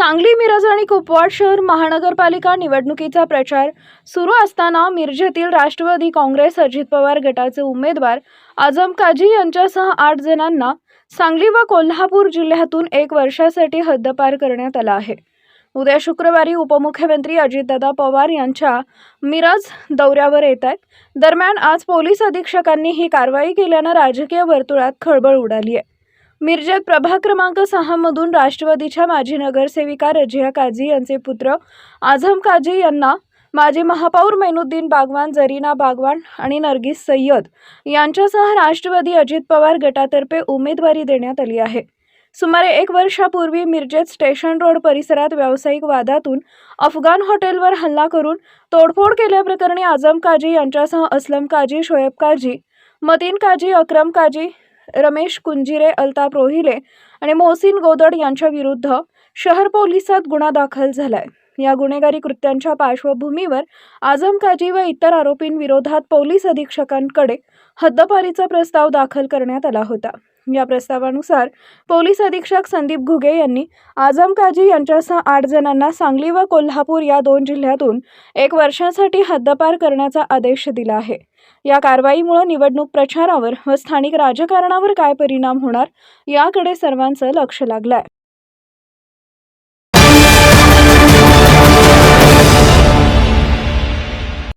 सांगली मिरज आणि कुपवाड शहर महानगरपालिका निवडणुकीचा प्रचार सुरू असताना मिरजेतील राष्ट्रवादी काँग्रेस अजित पवार गटाचे उमेदवार आजम काजी यांच्यासह आठ जणांना सांगली व कोल्हापूर जिल्ह्यातून एक वर्षासाठी हद्दपार करण्यात आला आहे. उद्या शुक्रवारी उपमुख्यमंत्री अजितदादा पवार यांच्या मिरज दौऱ्यावर येत आहेत. दरम्यान आज पोलीस अधीक्षकांनी ही कारवाई केल्यानं राजकीय वर्तुळात खळबळ उडाली आहे. मिरजेत प्रभाग क्रमांक सहामधून राष्ट्रवादीच्या माजी नगरसेविका रजिया काझी यांचे पुत्र आझम काझी यांना माजी महापौर मैनुद्दीन बागवान जरीना बागवान आणि नरगिस सय्यद यांच्यासह राष्ट्रवादी अजित पवार गटातर्फे उमेदवारी देण्यात आली आहे. सुमारे एक वर्षापूर्वी मिरजेत स्टेशन रोड परिसरात व्यावसायिक वादातून अफगाण हॉटेलवर हल्ला करून तोडफोड केल्याप्रकरणी आझम काजी यांच्यासह असलम काजी शोएब काजी मतीन काजी अक्रम काजी रमेश कुंजिरे अल्ताप रोहिले आणि मोहसिन गोदड यांच्याविरुद्ध शहर पोलिसात गुन्हा दाखल झाला आहे या गुन्हेगारी कृत्यांच्या पार्श्वभूमीवर आझम काजी व इतर आरोपींविरोधात पोलीस अधीक्षकांकडे हद्दपारीचा प्रस्ताव दाखल करण्यात आला होता. या प्रस्तावानुसार पोलीस अधीक्षक संदीप घुगे यांनी आझम काजी यांच्यासह आठ जणांना सांगली व कोल्हापूर या दोन जिल्ह्यातून एक वर्षासाठी हद्दपार करण्याचा आदेश दिला आहे. या कारवाईमुळे निवडणूक प्रचारावर व स्थानिक राजकारणावर काय परिणाम होणार याकडे सर्वांचं लक्ष लागलं आहे